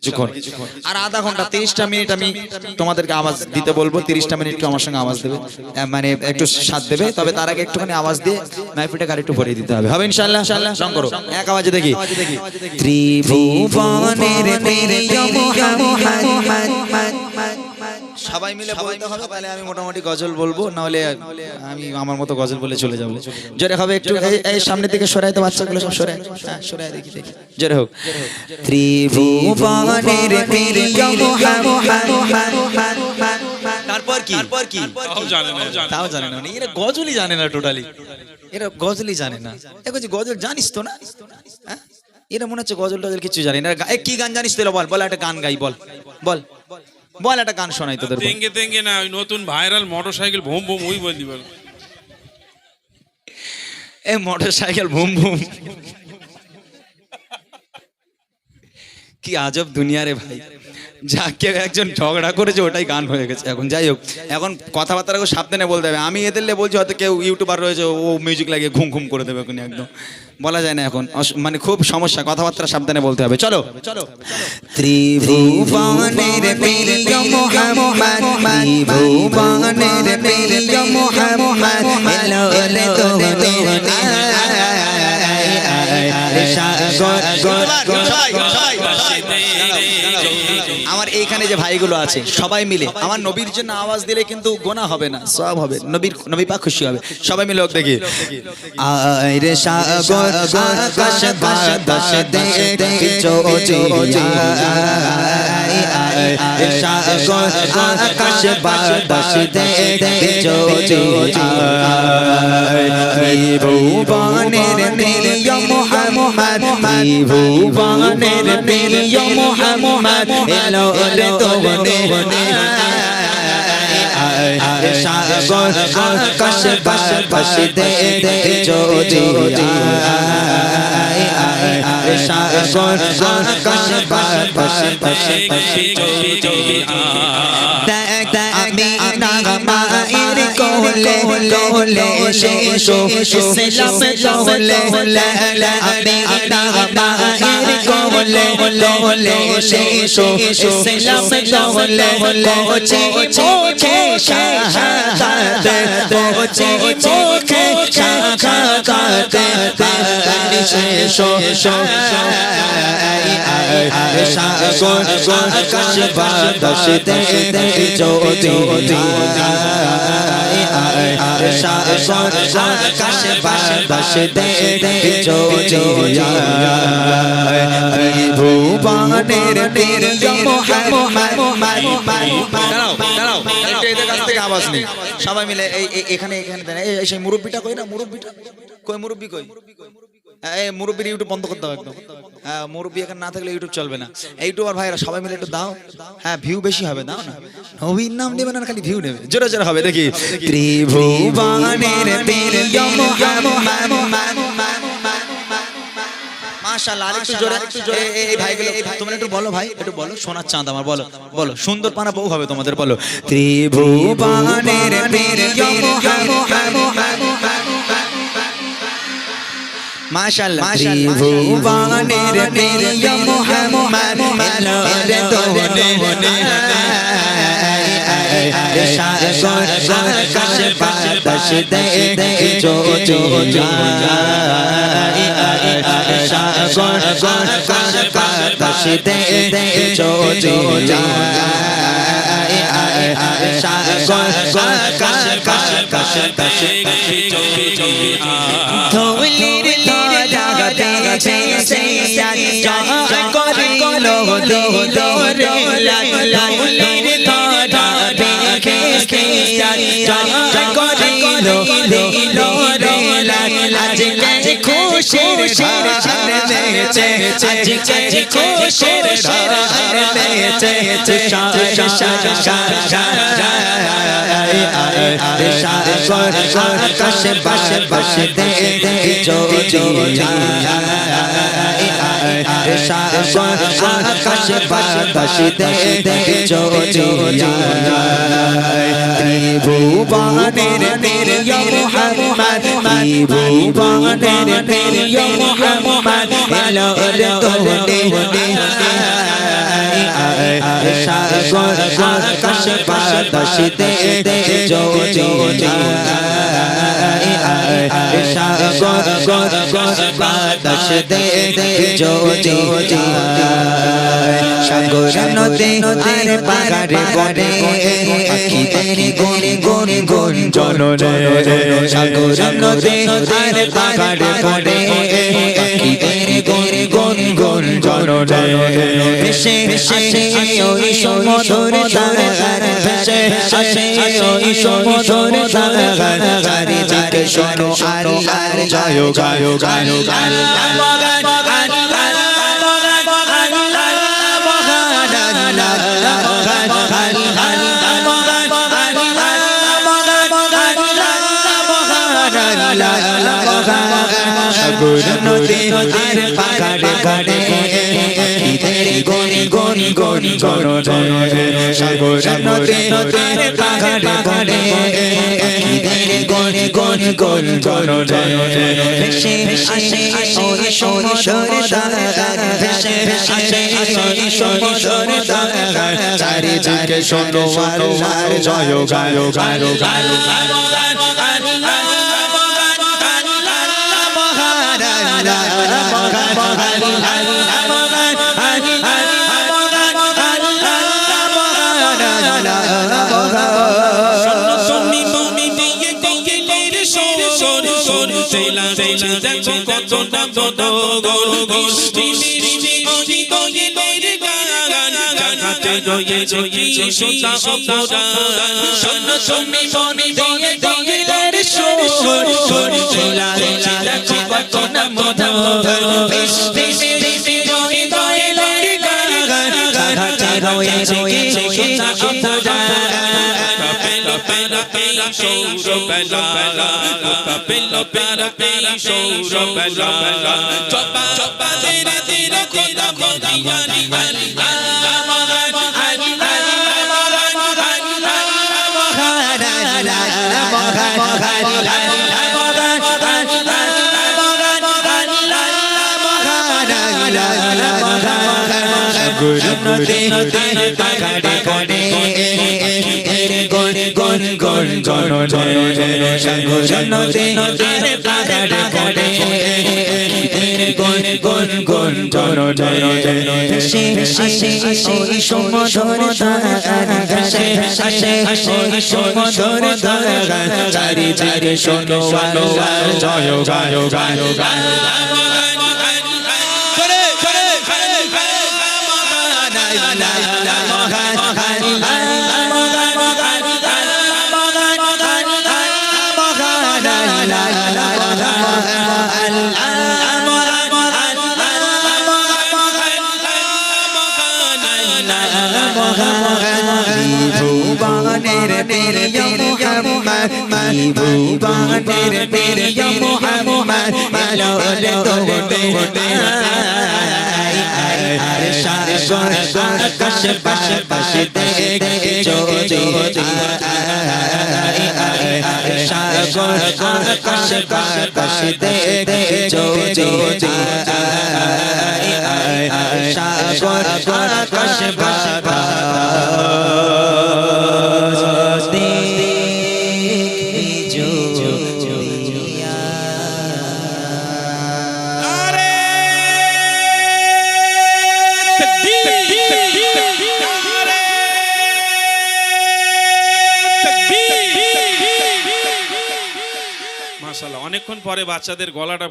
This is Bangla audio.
কিছুক্ষণ আর আধা ঘণ্টা, তিরিশটা মিনিট আমি তোমাদেরকে আওয়াজ দিতে বলব, তিরিশটা মিনিট কেউ আমার সঙ্গে আওয়াজ দেবে। মানে একটু সাথ দেবে, তবে তার আগে একটুখানি আওয়াজ দিয়ে মাইফিটা গাড়ি একটু ভরিয়ে দিতে হবে। হবে ইনশাল্লাহ রং করো। এক আওয়াজে দেখি। ত্রিভুবনের সবাই মিলে বলতে হবে তাহলে আমি মোটামুটি গজল বলব নাহলে আমি আমার মতো গজল বলে চলে যাব। জোরে হবে একটু এই- সামনের দিকে সরাই তো বাচ্চাগুলো সব সরাই। হ্যাঁ সরাই দেখি দেখি। জোরে হোক। ত্রিভুবনের প্রিয় তারপর কি? তারপর কি? তাও জানে না। তাও জানে না মানে এরা গজলই জানে না টোটালি এরা গজলই জানে না। দেখো যে গজল জানিস তো না? হ্যাঁ? এরা মনে হচ্ছে গজল টজল কিছু জানে না। কি গান জানিস তো? বল বল একটা গান গাই বল। বল। বল একটা গান শোনাই তোদের বল। তেঙ্গে তেঙ্গে না ওই নতুন ভাইরাল মোটরসাইকেল ভোম ভোম ওই বললি বল। এ মোটর সাইকেল ভুম ভুম। কি আজব দুনিয়া রে ভাই। যা কেউ একজন ঝগড়া করেছে ওটাই গান হয়ে গেছে এখন যাই হোক এখন কথাবার্তা সাবধানে বলতে হবে আমি এদের বলছি হয়তো কেউ ইউটিউবার রয়েছে ও মিউজিক লাগিয়ে ঘুম ঘুম করে দেবে এখন একদম বলা যায় না এখন মানে খুব সমস্যা কথাবার্তা সাবধানে বলতে হবে চলো চলো আমার এইখানে যে ভাইগুলো আছে সবাই মিলে আমার নবীর জন্য আওয়াজ দিলে কিন্তু গোনা হবে না সব হবে নবীর নবী পাক খুশি হবে সবাই মিলে হোক দেখি আকাশ মোহাম্মদ ভুবনের প্রিয় মোহাম্মদ এলো এলো তোনে সাগর আকাশ বাতাস দেখে চোচে সাগর আকাশ বাতাস আমি কোলে কোলে শেষো ইসলাম কোলে আমি নাগমায়ের কোলে কোলে শেষো ইসলাম কোলে কোচে মোখে শাহাদাত কোচে মোখে শাহাদাত শেষো সবাই মিলে এই এখানে এখানে। এই সেই মুরব্বিটা কই না মুরব্বিটা কই মুরব্বি কই হ্যাঁ, এই মুরব্বির ইউটিউব বন্ধ করতে হবে একদম হ্যাঁ মুরব্বি এখানে না থাকলে ইউটিউব চলবে না। ইউটিউবার ভাইরা সবাই মিলে একটু দাও। হ্যাঁ ভিউ বেশি হবে দাও না। নবীর নাম নেবে না খালি ভিউ নেবে। জোরে জোরে হবে দেখি। ত্রিভুবনের মাশাআল্লাহ আরেকটু জোরে। একটু জোরে। এই- এই ভাইগুলো তোমরা একটু বলো ভাই একটু বলো সোনার চাঁদ আমার বলো বলো। সুন্দর পানা বউ হবে তোমাদের বলো। ত্রিভুবনের প্রিয় মোহাম্মদ মাশাআল্লাহ ত্রিভুবনের প্রিয় মোহাম্মদ এলো রে তোনে সাগর আকাশ বাতাস দেখে চোচো সাগর আকাশ বাতাস দেখে চোচো সাগর আকাশ বাতাস দেখে ধুলির লড়া সেইয়া জয় করে গলো লো লো রে ধুলির লড়া দেখে জয় করে গলো লো খুশির শান নেচে আজকে খুশির শান নেচে শা শা শা শা সাগর আকাশ বাস বাস দেখে জ্যোতি সাগর আকাশ বাস বাস দেখে জ্যোতি ত্রিভুবনের প্রিয় মোহাম্মদ ত্রিভুবনের প্রিয় মোহাম্মদ এলো রে তোনে সাগর আকাশ বাতাস দে জ্যোতি সাগর বাতাস দে জ্যোতি সাগর নদী নদীর পাগারে গড়ে পাখিদের গনে গনে গন জনরে সাগর নদী নদীর পাগারে গনে গন জনরে ভেসে ভেসে ওই সমুদ্র তার ভেসে ভেসে ওই সমুদ্র তার চারিদিকে শোনো আল্লাহর জয় গায় গায় গায় সাগর চারিদিকে শোনো আল্লাহর জয় গায় গায় গায় তুমি তেলা তেলা দেখো কত না কত গোল মিষ্টি মিষ্টি দিয়ে মেরে গান গানাতে রয়েছে কি সোতা অপরা শোন তুমি তুমি দিয়ে দিয়ে মেরে সোর সোর তেলা pelo pelo shouro bella bella pelo pelo pelo shouro bella bella yani নদী নদী পাগাড়ে গড়ে গড়ে গড়ে গড়ে গড়ে সাগর নদী চারিদিকে শোনো আল্লাহর জয় গায় গায় ভুবনের প্রিয় মোহাম্মদ ভুবনের প্রিয় মোহাম্মদ মিলন তোড়ে সাগর আকাশ পাশে পাশে দেখে চোরে সাগর আকাশ পাশে পাশে দেখে চোরে সাগর আকাশ পাশে মাশাআল্লাহ অনেকক্ষণ পরে বাচ্চাদের গলাটা